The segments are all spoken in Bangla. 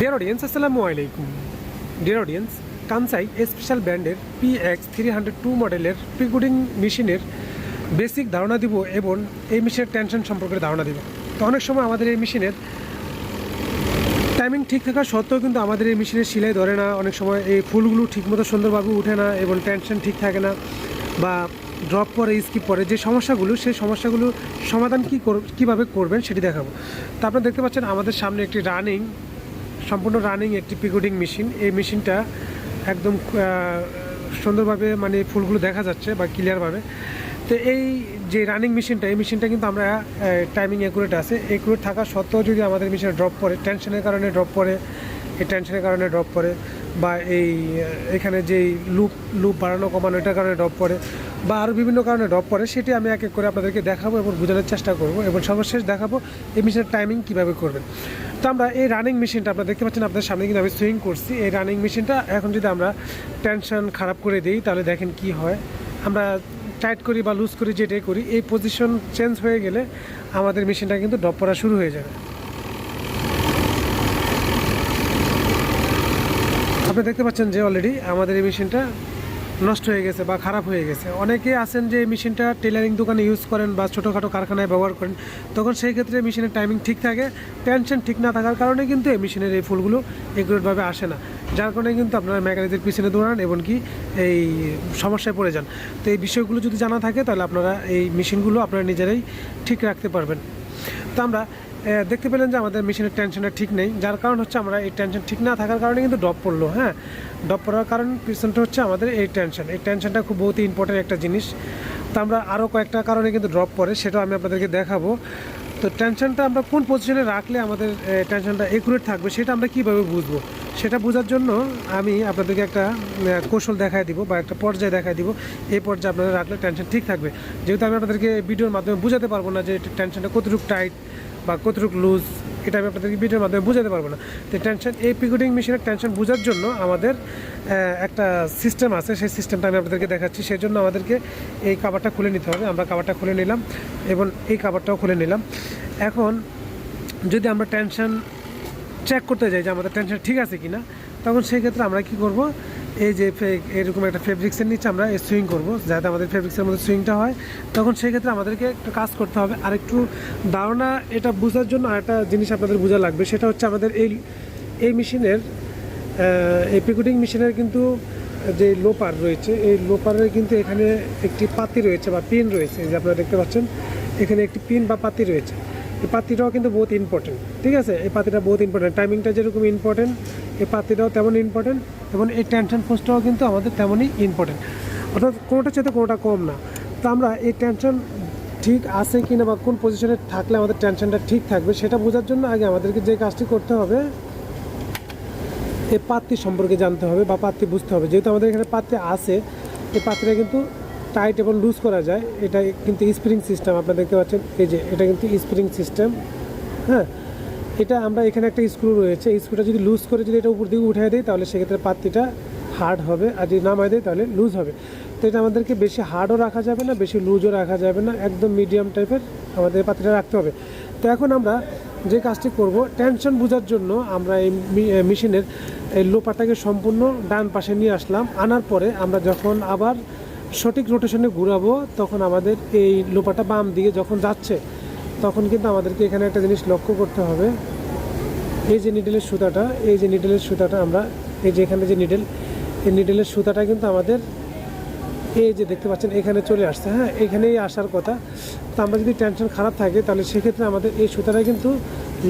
ডিয়ার অডিয়েন্স আসসালামু আলাইকুম ডিয়ার অডিয়েন্স কানসাই স্পেশাল ব্র্যান্ডের P X three hundred two মডেলের প্রিকুডিং মেশিনের বেসিক ধারণা দিব এবং এই মেশিনের টেনশন সম্পর্কে ধারণা দিব। তো অনেক সময় আমাদের এই মেশিনের টাইমিং ঠিক থাকা সত্ত্বেও কিন্তু আমাদের এই মেশিনের সিলাই ধরে না। অনেক সময় এই ফুলগুলো ঠিকমতো সুন্দরভাবে উঠে না এবং টেনশন ঠিক থাকে না বা ড্রপ পরে স্কিপ পরে। যে সমস্যাগুলো, সেই সমস্যাগুলো সমাধান কী কীভাবে করবেন সেটি দেখাবো। তো আপনারা দেখতে পাচ্ছেন আমাদের সামনে একটি রানিং সম্পূর্ণ রানিং একটি পিকোডিং মেশিন এই মেশিনটা একদম সুন্দরভাবে মানে ফুলগুলো দেখা যাচ্ছে বা ক্লিয়ারভাবে তো এই যে রানিং মেশিনটা এই মেশিনটা কিন্তু আমরা টাইমিং অ্যাকুরেট আছে। অ্যাকুরেট থাকা সত্ত্বেও যদি আমাদের মেশিনে ড্রপ পড়ে টেনশনের কারণে ড্রপ পড়ে, এই টেনশনের কারণে ড্রপ পড়ে বা এই এখানে যেই লুপ লুপ বাড়ানো, কমানো, এটার কারণে ড্রপ পড়ে বা আরও বিভিন্ন কারণে ড্রপ পড়ে, সেটি আমি এক এক করে আপনাদেরকে দেখাবো এবং বোঝানোর চেষ্টা করব এবং সর্বশেষ দেখাবো এই মেশিনের টাইমিং কীভাবে করবেন। তো আমরা এই রানিং মেশিনটা আপনারা দেখতে পাচ্ছেন, আপনাদের সামনে কিন্তু আমি সুইং করছি। এই রানিং মেশিনটা এখন যদি আমরা টেনশন খারাপ করে দিই, তাহলে দেখেন কি হয়। আমরা টাইট করি বা লুজ করি, যেটাই করি, এই পজিশন চেঞ্জ হয়ে গেলে আমাদের মেশিনটা কিন্তু ড্রপ করা শুরু হয়ে যাবে। আপনি দেখতে পাচ্ছেন যে অলরেডি আমাদের এই মেশিনটা নষ্ট হয়ে গেছে বা খারাপ হয়ে গেছে। অনেকে আছেন যে এই মেশিনটা টেলারিং দোকানে ইউজ করেন বা ছোটোখাটো কারখানায় ব্যবহার করেন। তখন সেই ক্ষেত্রে মেশিনের টাইমিং ঠিক থাকে টেনশন ঠিক না থাকার কারণে কিন্তু এই মেশিনের এই ফুলগুলো এগুলোভাবে আসে না। যার কারণে কিন্তু আপনারা মেকানিকদের পিছনে দৌড়ান এবং কি এই সমস্যায় পড়ে যান। তো এই বিষয়গুলো যদি জানা থাকে তাহলে আপনারা এই মেশিনগুলো আপনারা নিজেরাই ঠিক রাখতে পারবেন। তো আমরা দেখতে পেলেন যে আমাদের মেশিনের টেনশনটা ঠিক নেই, যার কারণ হচ্ছে আমরা এই টেনশন ঠিক না থাকার কারণে কিন্তু ডপ পড়ল হ্যাঁ? ডপ পড়ার কারণ পিছনটা হচ্ছে আমাদের এই টেনশন এই টেনশনটা খুব বহুত ইম্পর্টেন্ট একটা জিনিস। তো আমরা আরও কয়েকটা কারণে কিন্তু ড্রপ পড়ে, সেটাও আমি আপনাদেরকে দেখাবো। তো টেনশনটা আমরা কোন পজিশনে রাখলে আমাদের টেনশনটা একুরেট থাকবে, সেটা আমরা কীভাবে বুঝব? সেটা বোঝার জন্য আমি আপনাদেরকে একটা কৌশল দেখায় দিব বা একটা পর্যায়ে দেখায় দিব। এই পর্যায়ে আপনাদের রাখলে টেনশন ঠিক থাকবে। যেহেতু আমি আপনাদেরকে ভিডিওর মাধ্যমে বোঝাতে পারব না যে টেনশনটা কতটুকু টাইট বা কতটুকু লুজ এটা আমি আপনাদেরকে ভিডিওর মাধ্যমে বোঝাতে পারব না। তো টেনশন এই পিকুডিং মেশিনের টেনশন বোঝার জন্য আমাদের একটা সিস্টেম আছে। সেই সিস্টেমটা আমি আপনাদেরকে দেখাচ্ছি। সেই জন্য আমাদেরকে এই কাবারটা খুলে নিতে হবে। আমরা কাবারটা খুলে নিলাম এবং এই কাবারটাও খুলে নিলাম। এখন যদি আমরা টেনশন চেক করতে যাই যে আমাদের টেনশন ঠিক আছে কি না তখন সেই ক্ষেত্রে আমরা কি করব, এই যে এরকম একটা ফেব্রিক্সের নিচে আমরা সুইং করব, যাতে আমাদের ফেব্রিক্সের মধ্যে সুইংটা হয়। তখন সেই ক্ষেত্রে আমাদেরকে একটু কাজ করতে হবে আর একটু ধারণা এটা বোঝার জন্য আরেকটা জিনিস আপনাদের বোঝা লাগবে, সেটা হচ্ছে আমাদের এই এই মেশিনের এই পিকুটিং মেশিনের কিন্তু যে লোপার রয়েছে, এই লোপারের কিন্তু এখানে একটি পাতি রয়েছে বা পিন রয়েছে যে আপনারা দেখতে পাচ্ছেন, এখানে একটি পিন বা পাতি রয়েছে। এই পাতিটাও কিন্তু বহুত ইম্পর্টেন্ট ঠিক আছে? এই পাতিটা বহুত ইম্পর্টেন্ট টাইমিংটা যেরকম ইম্পর্টেন্ট এই পাতিটাও তেমন ইম্পর্টেন্ট এবং এই টেনশন পোস্টটাও কিন্তু আমাদের তেমনই ইম্পর্টেন্ট অর্থাৎ কোনোটার চাইতে কোনোটা কম না। তো আমরা এই টেনশন ঠিক আছে কি না বা কোন পজিশনে থাকলে আমাদের টেনশনটা ঠিক থাকবে, সেটা বোঝার জন্য আগে আমাদেরকে যে কাজটি করতে হবে, এই পাত্তি সম্পর্কে জানতে হবে বা পাত্তি বুঝতে হবে। যেহেতু আমাদের এখানে পাত্তি আছে, এই পাত্রিটা কিন্তু টাইট এবং লুজ করা যায়, এটা কিন্তু স্প্রিং সিস্টেম আপনারা দেখতে পাচ্ছেন, এই যে, এটা কিন্তু স্প্রিং সিস্টেম হ্যাঁ? এটা আমরা এখানে একটা স্ক্রু রয়েছে স্ক্রুটা যদি লুজ করে যদি এটা উপর দিকে উঠিয়ে দিই তাহলে সেক্ষেত্রে পাত্তিটা হার্ড হবে, আর যদি নামায় দিই তাহলে লুজ হবে। তো এটা আমাদেরকে বেশি হার্ডও রাখা যাবে না, বেশি লুজও রাখা যাবে না, একদম মিডিয়াম টাইপের আমাদের এই পাত্তিটা রাখতে হবে। তো এখন আমরা যে কাজটি করব টেনশন বোঝার জন্য আমরা এই মেশিনের এই লোপাটাকে সম্পূর্ণ ডান পাশে নিয়ে আসলাম, আনার পরে আমরা যখন আবার সঠিক রোটেশনে ঘুরাবো, তখন আমাদের এই লোপাটা বাম দিকে যখন যাচ্ছে, তখন কিন্তু আমাদেরকে এখানে একটা জিনিস লক্ষ্য করতে হবে। এই যে নিডেলের সুতাটা, এই যে নিডেলের সুতাটা আমরা, এই যে এখানে যে নিডেল এই নিডেলের সুতাটা কিন্তু আমাদের এই যে দেখতে পাচ্ছেন, এখানে চলে আসছে হ্যাঁ? এখানেই আসার কথা। তো আমরা যদি টেনশন খারাপ থাকে, তাহলে সেক্ষেত্রে আমাদের এই সুতাটা কিন্তু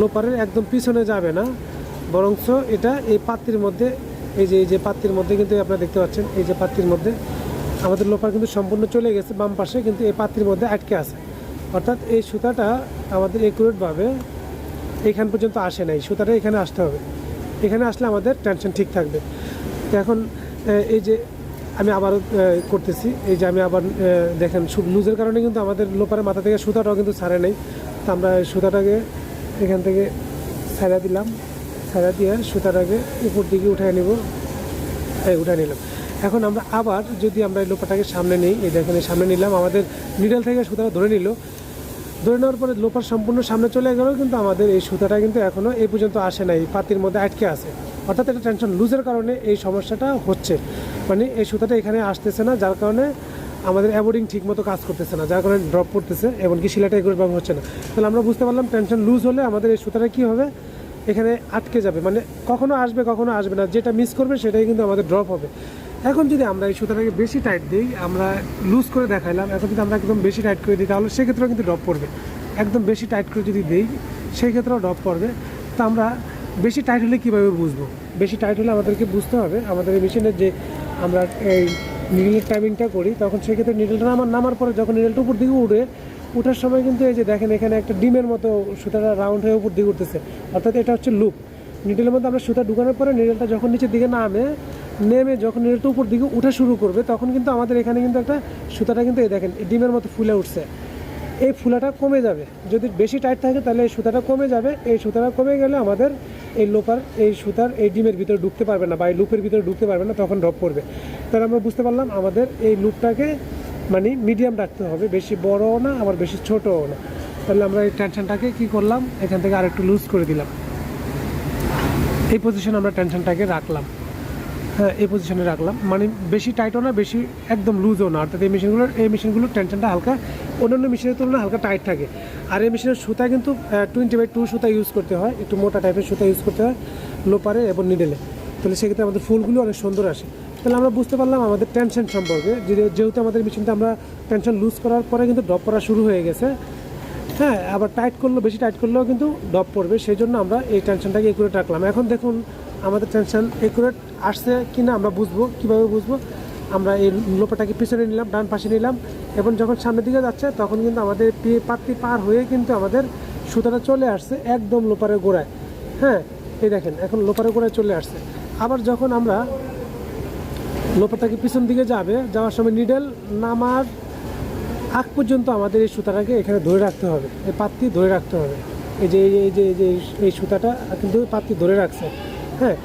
লোপারের একদম পিছনে যাবে না। বরঞ্চ এটা এই পাত্রির মধ্যে, এই যে এই যে পাত্রির মধ্যে কিন্তু আপনারা দেখতে পাচ্ছেন, এই যে পাত্রির মধ্যে আমাদের লোপার কিন্তু সম্পূর্ণ চলে গেছে বাম পাশে কিন্তু এই পাত্রের মধ্যে আটকে আছে। অর্থাৎ এই সুতাটা আমাদের একুরেটভাবে এখান পর্যন্ত আসে নাই। সুতাটা এখানে আসতে হবে। এখানে আসলে আমাদের টেনশন ঠিক থাকবে। এখন এই যে আমি আবারও আহ, করতেছি। এই যে আমি আবার দেখেন লুজের কারণে কিন্তু আমাদের লোপারের মাথা থেকে সুতাটাও কিন্তু ছাড়ে নেই। তো আমরা সুতাটাকে এখান থেকে ছাড়া দিলাম। ছাড়া দিয়ে সুতাটাকে উপর দিকে উঠিয়ে নিব। এই উঠে নিলাম। এখন আমরা আবার যদি আমরা এই লোপাটাকে সামনে নিই, এই দেখেন, এই সামনে নিলাম, আমাদের নিডল থেকে সুতাটা ধরে নিল। ধরে নেওয়ার পরে লোপার সম্পূর্ণ সামনে চলে গেলেও কিন্তু আমাদের এই সুতাটা কিন্তু এখনও এই পর্যন্ত আসে নাই, পাতির মধ্যে আটকে আছে। অর্থাৎ এটা টেনশন লুজের কারণে এই সমস্যাটা হচ্ছে। মানে এই সুতাটা এখানে আসতেছে না, যার কারণে আমাদের অ্যাবোর্ডিং ঠিক মতো কাজ করতেছে না, যার কারণে ড্রপ করতেছে এমনকি শিলাটা এগুলো ব্যবহার হচ্ছে না। তাহলে আমরা বুঝতে পারলাম টেনশন লুজ হলে আমাদের এই সুতাটা কী হবে? এখানে আটকে যাবে। মানে কখনো আসবে কখনো আসবে না, যেটা মিস করবে সেটাই কিন্তু আমাদের ড্রপ হবে। এখন যদি আমরা এই সুতাটাকে বেশি টাইট দিই, আমরা লুজ করে দেখাইলাম, এখন যদি আমরা একদম বেশি টাইট করে দিই, তাহলে সেক্ষেত্রেও কিন্তু ড্রপ পড়বে। একদম বেশি টাইট করে যদি দিই সেই ক্ষেত্রেও ড্রপ পড়বে। তো আমরা বেশি টাইট হলে কীভাবে বুঝব? বেশি টাইট হলে আমাদেরকে বুঝতে হবে। আমাদের মেশিনের যে আমরা এই নিডলের টাইমিংটা করি, তখন সেক্ষেত্রে নিডলটা নামার নামার পরে যখন নিডলটা উপর দিকে উঠে ওঠার সময় কিন্তু এই যে দেখেন, এখানে একটা ডিমের মতো সুতাটা রাউন্ড হয়ে উপর দিকে উঠতেছে। অর্থাৎ এটা হচ্ছে লুপ নিডলের মধ্যে আমরা সুতা ঢুকানোর পরে নিডলটা যখন নিচের দিকে নামে, নেমে যখন নিডলটা উপর দিকে উঠা শুরু করবে, তখন কিন্তু আমাদের এখানে কিন্তু একটা সুতাটা কিন্তু এই দেখেন ডিমের মতো ফুলে উঠছে। এই ফুলাটা কমে যাবে। যদি বেশি টাইট থাকে তাহলে এই সুতাটা কমে যাবে। এই সুতাটা কমে গেলে আমাদের এই লোপার, এই সুতার, এই ডিমের ভিতরে ঢুকতে পারবে না বা এই লুপের ভিতরে ঢুকতে পারবে না, তখন ড্রপ করবে তাহলে আমরা বুঝতে পারলাম আমাদের এই লুপটাকে মানে মিডিয়াম রাখতে হবে। বেশি বড়ও না, আবার বেশি ছোটও না। তাহলে আমরা এই টেনশনটাকে কি করলাম? এখান থেকে আরেকটু লুজ করে দিলাম। এই পজিশনে আমরা টেনশনটাকে রাখলাম। হ্যাঁ এই পজিশনে রাখলাম। মানে বেশি টাইটও না, বেশি একদম লুজও না। অর্থাৎ এই মেশিনগুলোর এই মেশিনগুলোর টেনশনটা হালকা অন্যান্য মেশিনের তুলনায় হালকা টাইট থাকে। আর এই মেশিনের সুতা কিন্তু টোয়েন্টি বাই টু সুতা ইউজ করতে হয়। একটু মোটা টাইপের সুতা ইউজ করতে হয় লোপারে এবং নিডেলে তাহলে সেক্ষেত্রে আমাদের ফুলগুলো অনেক সুন্দর আসে। তাহলে আমরা বুঝতে পারলাম আমাদের টেনশন সম্পর্কে। যেহেতু আমাদের মেশিনটা আমরা টেনশন লুজ করার পরে কিন্তু ড্রপ করা শুরু হয়ে গেছে হ্যাঁ আবার টাইট করলেও, বেশি টাইট করলেও কিন্তু ডপ পড়বে। সেই জন্য আমরা এই টেনশনটাকে একুরেট রাখলাম। এখন দেখুন, আমাদের টেনশন একুরেট আসছে কি না আমরা বুঝব, কীভাবে বুঝব? আমরা এই লোপাটাকে পিছনে নিলাম, ডান পাশে নিলাম, এবং যখন সামনের দিকে যাচ্ছে, তখন কিন্তু আমাদের পাত্তি পার হয়ে কিন্তু আমাদের সুতাটা চলে আসছে একদম লোপারের গোড়ায়। হ্যাঁ এই দেখেন, এখন লোপারের গোড়ায় চলে আসছে। আবার যখন আমরা লোপাটাকে পিছন দিকে যাবে, যাওয়ার সময় নিডেল নামার আগ পর্যন্ত আমাদের এই সুতাটাকে এখানে ধরে রাখতে হবে। এই পাত্তি ধরে রাখতে হবে। এই যে, এই যে- এই যে, এই সুতাটা কিন্তু পাত্তি ধরে রাখছে। হ্যাঁ?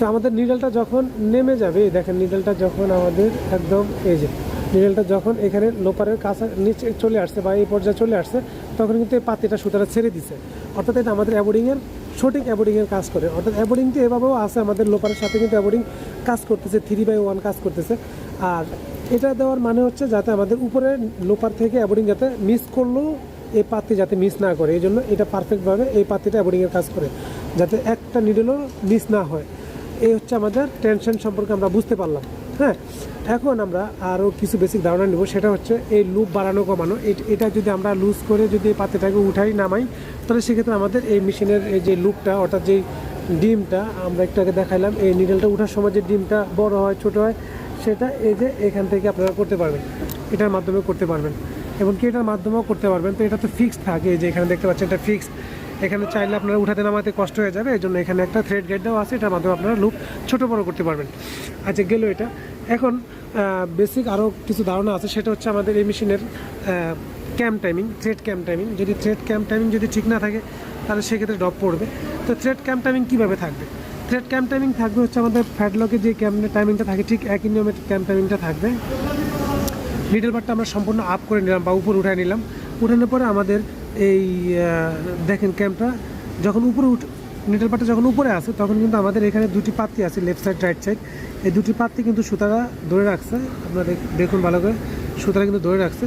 তো আমাদের নিডলটা যখন নেমে যাবে, দেখেন নিডলটা যখন আমাদের একদম, এই যে, নিডলটা যখন এখানে লোপারের কাছে নিচে চলে আসছে বা এই পর্যায়ে চলে আসছে, তখন কিন্তু এই পাত্তিটা সুতাটা ছেড়ে দিছে। অর্থাৎ এটা আমাদের অ্যাবোর্ডিংয়ের সঠিক অ্যাবোর্ডিংয়ের কাজ করে। অর্থাৎ অ্যাবোর্ডিং তো এভাবেও আছে, আমাদের লোপারের সাথে কিন্তু অ্যাবোর্ডিং কাজ করতেছে, থ্রি বাই ওয়ান কাজ করতেছে। আর এটা দেওয়ার মানে হচ্ছে যাতে আমাদের উপরে লোপার থেকে অ্যাবোর্ডিং যাতে মিস করলেও এই পাত্তি যাতে মিস না করে। এই জন্য এটা পারফেক্টভাবে এই পাত্তিটা অ্যাবোর্ডিংয়ের কাজ করে, যাতে একটা নিডেলও মিস না হয়। এই হচ্ছে আমাদের টেনশন সম্পর্কে আমরা বুঝতে পারলাম হ্যাঁ? এখন আমরা আরও কিছু বেসিক ধারণা নেব, সেটা হচ্ছে এই লুপ বাড়ানো, কমানো। এট- যদি আমরা লুজ করে যদি এই পাত্তিটাকে উঠাই, নামাই, তাহলে সেক্ষেত্রে আমাদের এই মেশিনের এই যে লুপটা অর্থাৎ যেই ডিমটা আমরা একটু আগে দেখাইলাম, এই নিডেলটা উঠার সময় যে ডিমটা বড় হয়, ছোট হয় সেটা এই যে এখান থেকে আপনারা করতে পারবেন। এটার মাধ্যমে করতে পারবেন। এবং কি এটার মাধ্যমেও করতে পারবেন। তো এটা তো ফিক্সড থাকে। যে এখানে দেখতে পাচ্ছেন এটা ফিক্সড এখানে চাইলে আপনারা উঠাতে নামাতে কষ্ট হয়ে যাবে। এই জন্য এখানে একটা থ্রেড গেট দেওয়া আছে। এটার মাধ্যমে আপনারা লুপ ছোট বড় করতে পারবেন। আচ্ছা গেল এটা। এখন বেসিক আরও কিছু ধারণা আছে। সেটা হচ্ছে আমাদের এই মেশিনের cam timing thread cam timing যদি থ্রেড ক্যাম টাইমিং যদি ঠিক না থাকে, তাহলে সেক্ষেত্রে ড্রপ পড়বে। তো থ্রেড ক্যাম টাইমিং কীভাবে থাকবে? থ্রেড ক্যাম্প টাইমিং থাকবে হচ্ছে আমাদের ফ্যাটলকে যে ক্যাম টাইমিংটা থাকে, ঠিক একই নিয়মে ক্যাম্প টাইমিংটা থাকবে। মিডল পার্টটা আমরা সম্পূর্ণ আপ করে নিলাম বা উপর উঠায় নিলাম। উঠানোর পরে আমাদের এই দেখেন ক্যাম্পটা যখন উপরে উঠ মিডল পার্টটা যখন উপরে আসে তখন কিন্তু আমাদের এখানে দুটি পাত্তি আছে লেফট সাইড রাইট সাইড এই দুটি পাত্তি কিন্তু সুতারা ধরে রাখছে, আপনারা দেখুন ভালো করে, সুতারা কিন্তু ধরে রাখছে।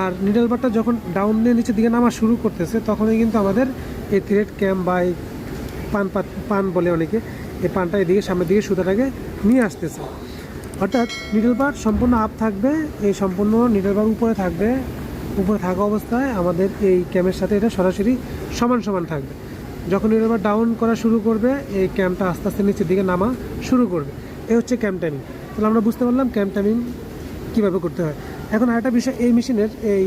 আর নিডল পার্টটা যখন ডাউন দিয়ে নিচের দিকে নামা শুরু করতেছে, তখনই কিন্তু আমাদের এই থ্রেড ক্যাম্প বা এই পান পান বলে অনেকে, এই পানটা এদিকে, সামনের দিকে সুতাটাকে নিয়ে আসতেছে। অর্থাৎ নিডল বার সম্পূর্ণ আপ থাকবে, এই সম্পূর্ণ নিডল বার উপরে থাকবে, উপরে থাকা অবস্থায় আমাদের এই ক্যামের সাথে এটা সরাসরি সমান সমান থাকবে। যখন নিডল বার ডাউন করা শুরু করবে, এই ক্যামটা আস্তে আস্তে নিচের দিকে নামা শুরু করবে। এই হচ্ছে ক্যাম টাইমিং তাহলে আমরা বুঝতে পারলাম ক্যাম টাইমিং কীভাবে করতে হয়। এখন আরেকটা বিষয়, এই মেশিনের এই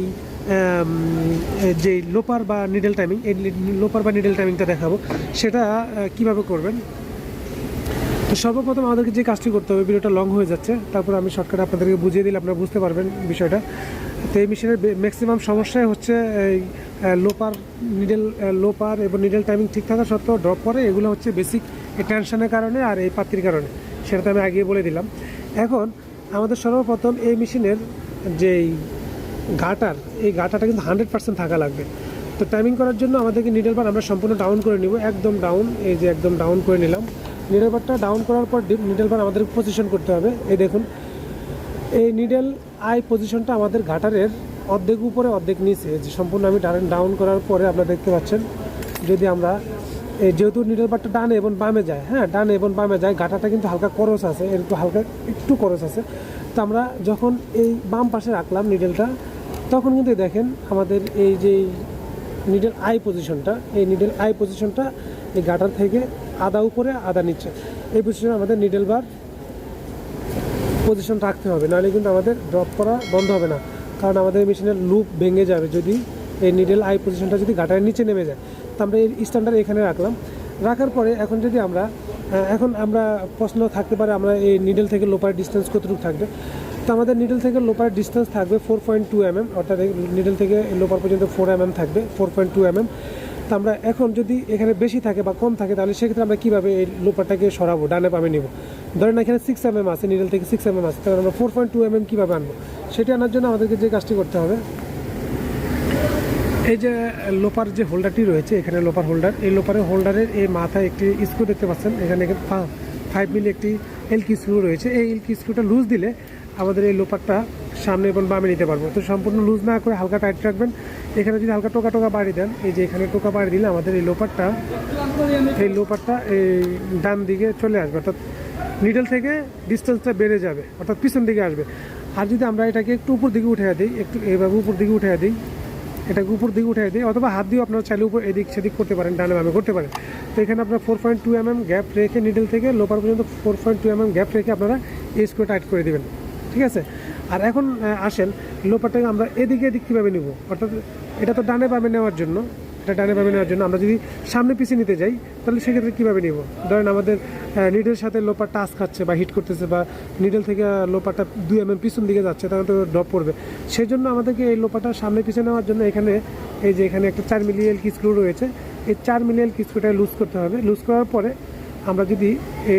যে লোপার বা নিডল টাইমিং এই লোপার বা নিডল টাইমিংটা দেখাবো। সেটা কীভাবে করবেন? তো সর্বপ্রথম আমাদেরকে যে কাজটি করতে হবে, ভিডিওটা লং হয়ে যাচ্ছে, তারপর আমি শর্টকাট আপনাদেরকে বুঝিয়ে দিলে আপনারা বুঝতে পারবেন বিষয়টা। তো এই মেশিনের ম্যাক্সিমাম সমস্যাই হচ্ছে, এই লোপার নিডেল লোপার এবং নিডেল টাইমিং ঠিক থাকা সত্ত্বেও ড্রপ করে এগুলো হচ্ছে বেসিক টেনশনের কারণে আর এই পাত্রির কারণে। সেটা তো আমি আগিয়ে বলে দিলাম। এখন, আমাদের সর্বপ্রথম এই মেশিনের যেই গাটার, এই গাটাটা কিন্তু হান্ড্রেড পার্সেন্ট থাকা লাগবে। তো টাইমিং করার জন্য আমাদেরকে নিডল বার আমরা সম্পূর্ণ ডাউন করে নিব, একদম ডাউন এই যে একদম ডাউন করে নিলাম। নিডল বারটা ডাউন করার পর নিডল বার আমাদের পজিশন করতে হবে। এই দেখুন, এই নিডল আই পজিশনটা আমাদের ঘাটারের অর্ধেক উপরে, অর্ধেক নিচে। যে সম্পূর্ণ আমি ডান ডাউন করার পরে আপনারা দেখতে পাচ্ছেন, যদি আমরা, এই যেহেতু নিডল বারটা ডানে এবং বামে যায় হ্যাঁ ডানে এবং বামে যায় ঘাটাটা কিন্তু হালকা করস আছে, একটু হালকা, একটু করস আছে। তো আমরা যখন এই বাম পাশে রাখলাম নিডলটা তখন কিন্তু দেখেন আমাদের এই যে নিডেল আই পজিশনটা এই নিডেল আই পজিশনটা এই গাটার থেকে আদা উপরে, আদা নিচে। এই পজিশনে আমাদের নিডেল বার পজিশন রাখতে হবে, নাহলে কিন্তু আমাদের ড্রপ করা বন্ধ হবে না। কারণ আমাদের মেশিনের লুপ ভেঙে যাবে যদি এই নিডেল আই পজিশনটা যদি গাটারের নিচে নেমে যায়। তো আমরা এই স্ট্যান্ডার্ড এখানে রাখলাম। রাখার পরে এখন যদি আমরা এখন আমরা প্রশ্ন থাকতে পারে আমরা এই নিডেল থেকে লোপার ডিস্টেন্স কতটুকু থাকবে? তো আমাদের নিডল থেকে লোপার ডিস্টেন্স থাকবে ফোর পয়েন্ট টু এমএম অর্থাৎ নিডল থেকে লোপার পর্যন্ত ফোর এমএম থাকবে ফোর পয়েন্ট টু এমএম তো আমরা এখন যদি এখানে বেশি থাকে বা কম থাকে, তাহলে সেক্ষেত্রে আমরা কীভাবে এই লোপারটাকে সরাবো, ডানে পামে নিব? ধরেন এখানে সিক্স এমএম আছে নিডল থেকে সিক্স এমএম আছে, তাহলে আমরা ফোর পয়েন্ট টু এমএম কীভাবে আনব? সেটা আনার জন্য আমাদেরকে যে কাজটি করতে হবে, এই যে লোপার যে হোল্ডারটি রয়েছে, এখানে লোপার হোল্ডার এই লোপারের হোল্ডারের এই মাথায় একটি স্ক্রু দেখতে পাচ্ছেন, এখানে ফাইভ মিলি একটি এলকি স্ক্রু রয়েছে। এই এলকি স্ক্রুটা লুজ দিলে আমাদের এই লোপারটা সামনে এবং বামে নিতে পারব। তো সম্পূর্ণ লুজ না করে হালকা টাইট রাখবেন। এখানে যদি হালকা টোকা টোকা বাড়ি দেন, এই যে এখানে টোকা বাড়ি দিলে আমাদের এই লোপারটা এই লোপারটা এই ডান দিকে চলে আসবে। অর্থাৎ নিডল থেকে ডিস্টেন্সটা বেড়ে যাবে। অর্থাৎ পিছন দিকে আসবে। আর যদি আমরা এটাকে একটু উপর দিকে উঠে দিই, একটু এইভাবে উপর দিকে উঠে দিই, এটাকে উপর দিকে উঠে দিই, অথবা হাত দিয়েও আপনারা চাইলে উপর এদিক সেদিক করতে পারেন, ডানে বামে করতে পারেন। তো এখানে আপনার four point two M M gap রেখে নিডল থেকে লোপার পর্যন্ত four point two M M gap রেখে আপনারা এই স্ক্রু টাইট করে দেবেন। ঠিক আছে? আর এখন আসেন লোপারটাকে আমরা এদিকে এদিক কীভাবে নিব? অর্থাৎ এটা তো ডানে বামে নেওয়ার জন্য, এটা ডানে বামে নেওয়ার জন্য। আমরা যদি সামনে পিছিয়ে নিতে যাই, তাহলে সেক্ষেত্রে কীভাবে নিব? ধরেন আমাদের নিডের সাথে লোপার টাচ খাচ্ছে বা হিট করতেছে বা নিডল থেকে লোপারটা দুই এম এম পিছন দিকে যাচ্ছে, তাহলে তো ড্রপ পড়বে। সেই জন্য আমাদেরকে এই লোপারটা সামনে পিছিয়ে নেওয়ার জন্য এখানে, এই যে এখানে একটা চার মিলিয়েল কি স্ক্রু রয়েছে, এই চার মিলিয়েল কি স্ক্রুটা লুজ করতে হবে। লুজ করার পরে আমরা যদি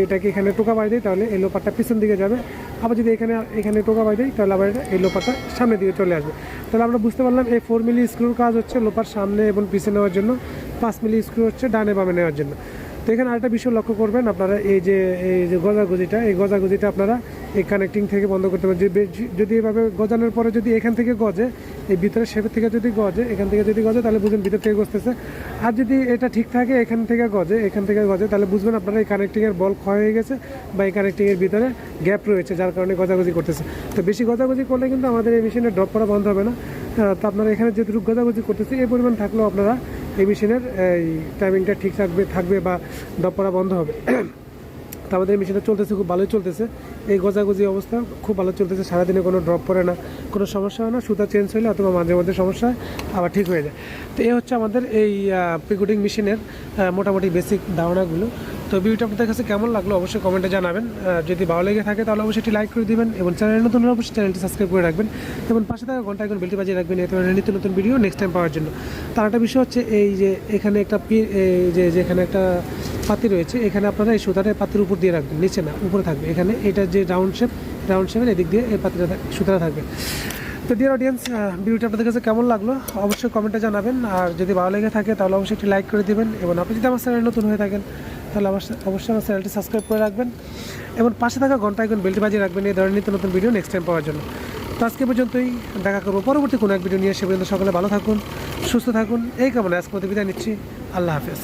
এটাকে এখানে টোকা বাড়ি দিই, তাহলে এই লোপারটা পিছন দিকে যাবে। আবার যদি এখানে এখানে টোকা বাই দেয় তাহলে আবার এটা এই লোপারটা সামনের দিকে চলে আসবে। তাহলে আমরা বুঝতে পারলাম এই ফোর মিলি স্ক্রুর কাজ হচ্ছে লোপার সামনে এবং পিছিয়ে নেওয়ার জন্য, পাঁচ মিলি স্ক্রু হচ্ছে ডানে বামে নেওয়ার জন্য। তো এখানে আরেকটা বিষয় লক্ষ্য করবেন, আপনারা এই যে এই যে গজাগুজিটা, এই গজাগুজিটা আপনারা এই কানেক্টিং থেকে বন্ধ করতে পারেন। যদি এভাবে গজানোর পরে যদি এখান থেকে গজে, এই ভিতরে শেপের থেকে যদি গজে, এখান থেকে যদি গজে, তাহলে বুঝবেন ভিতর থেকে গজতেছে। আর যদি এটা ঠিক থাকে, এখান থেকে গজে, এখান থেকে গজে, তাহলে বুঝবেন আপনারা এই কানেক্টিংয়ের বল ক্ষয় হয়ে গেছে বা এই কানেক্টিংয়ের ভিতরে গ্যাপ রয়েছে, যার কারণে গজাগজি করতেছে। তো বেশি গজাগজি করলে কিন্তু আমাদের এই মেশিনে ড্রপ করা বন্ধ হবে না। তো আপনারা এখানে যেটুকু গজাগজি করতেছে, এই পরিমাণ থাকলেও আপনারা এই মেশিনের এই টাইমিংটা ঠিক থাকবে থাকবে বা দপড়া বন্ধ হবে। আমাদের মেশিনটা চলতেছে, খুব ভালোই চলতেছে। এই গজাগজি অবস্থা, খুব ভালো চলতেছে, সারাদিনে কোনো ড্রপ পড়ে না। কোনো সমস্যা হয় না, সুতা চেঞ্জ হলে অথবা মাঝে মধ্যে সমস্যা আবার ঠিক হয়ে যায়। তো এই হচ্ছে আমাদের এই প্রিকুটিং মেশিনের মোটামুটি বেসিক ধারণাগুলো। তো ভিডিওটা আপনাদের কাছে কেমন লাগল অবশ্যই কমেন্টে জানাবেন। যদি ভালো লেগে থাকে তাহলে অবশ্যই একটি লাইক করে দিবেন এবং চ্যানেল নতুন হলে অবশ্যই চ্যানেলটি সাবস্ক্রাইব করে রাখবেন। এবং পাশে থাকা ঘণ্টা এখন বেলটি বাজিয়ে রাখবেন ধরনের নিত্য নতুন ভিডিও নেক্সট টাইম পাওয়ার জন্য। তার একটা বিষয় হচ্ছে এই যে এখানে একটা পি- যে যেখানে একটা পাতি রয়েছে, এখানে আপনারা এই সুতাটা পাতির উপর দিয়ে রাখবেন, নিচে না, উপরে থাকবে। এখানে এটা যে রাউন্ড শেপ রাউন্ড শেপের এদিক দিয়ে এই পাতিটা সুতাটা থাকবে। তো ডিয়ার অডিয়েন্স ভিডিওটা আপনাদের কাছে কেমন লাগল? অবশ্যই কমেন্টে জানাবেন, আর যদি ভালো লেগে থাকে তাহলে অবশ্যই একটি লাইক করে দিবেন, এবং আপনি যদি আমার চ্যানেল নতুন হয়ে থাকেন, তাহলে অবশ্যই অবশ্যই আমার চ্যানেলটি সাবস্ক্রাইব করে রাখবেন, এবং পাশে থাকা ঘণ্টা এখন বেল্টি বাজিয়ে রাখবেন, এই ধরনের নিত্য নতুন ভিডিও নেক্সট টাইম পাওয়ার জন্য। তো আজকে পর্যন্তই, দেখা করব পরবর্তী কোনো এক ভিডিও নিয়ে, সে পর্যন্ত সকলে ভালো থাকুন, সুস্থ থাকুন, এই কামনা আজকে বিদায় নিচ্ছি, আল্লাহ হাফেজ।